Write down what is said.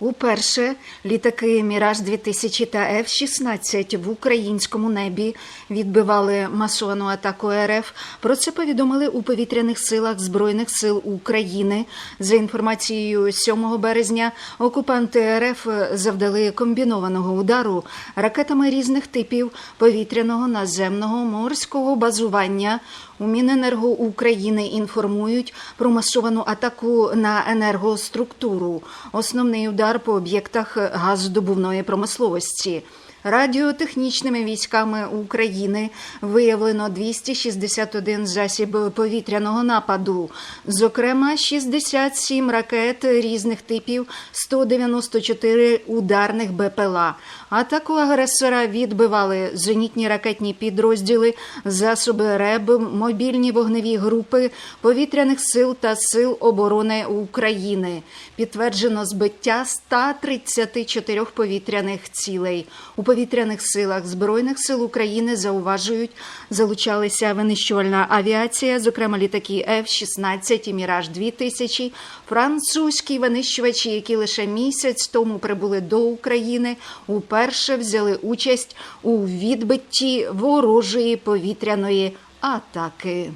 Уперше літаки Міраж 2000 та F-16 в українському небі відбивали масовану атаку РФ. Про це повідомили у повітряних силах Збройних сил України. За інформацією 7 березня, окупанти РФ завдали комбінованого удару ракетами різних типів повітряного, наземного, морського базування. У Міненерго України інформують про масовану атаку на енергоструктуру. Основний удар по об'єктах газодобувної промисловості. Радіотехнічними військами України виявлено 261 засіб повітряного нападу, зокрема 67 ракет різних типів, 194 ударних БПЛА. Атаку агресора відбивали зенітні ракетні підрозділи, засоби РЕБ, мобільні вогневі групи повітряних сил та сил оборони України. Підтверджено збиття 134 повітряних цілей. У повітряних силах Збройних сил України зауважують, залучалися винищувальна авіація, зокрема літаки F-16 і Міраж 2000, французькі винищувачі, які лише місяць тому прибули до України, уперше взяли участь у відбитті ворожої повітряної атаки.